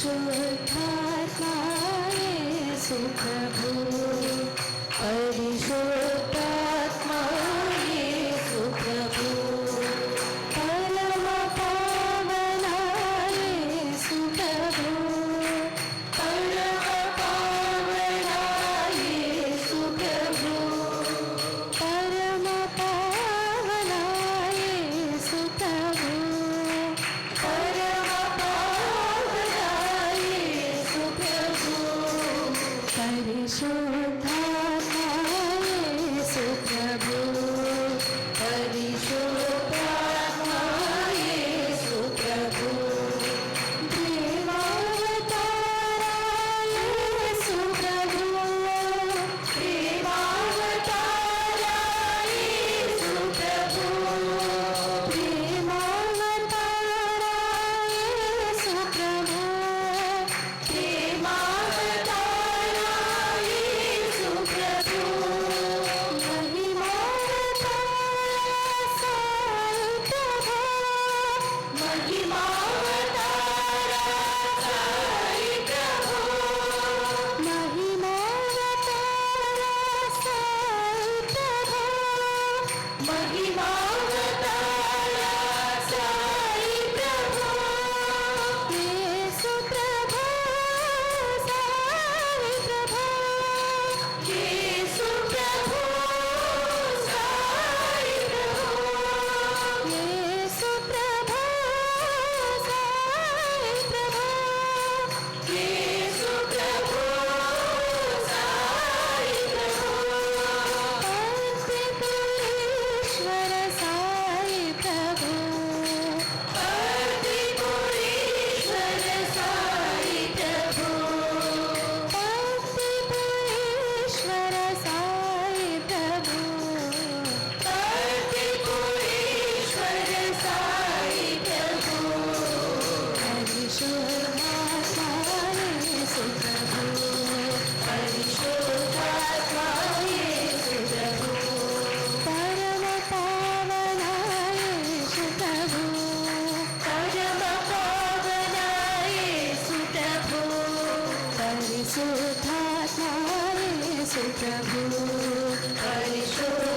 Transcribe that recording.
should I find so सुप्रभु Happy Mom! పరిశుద్ధాత్మ ప్రభు పరిశుద్ధ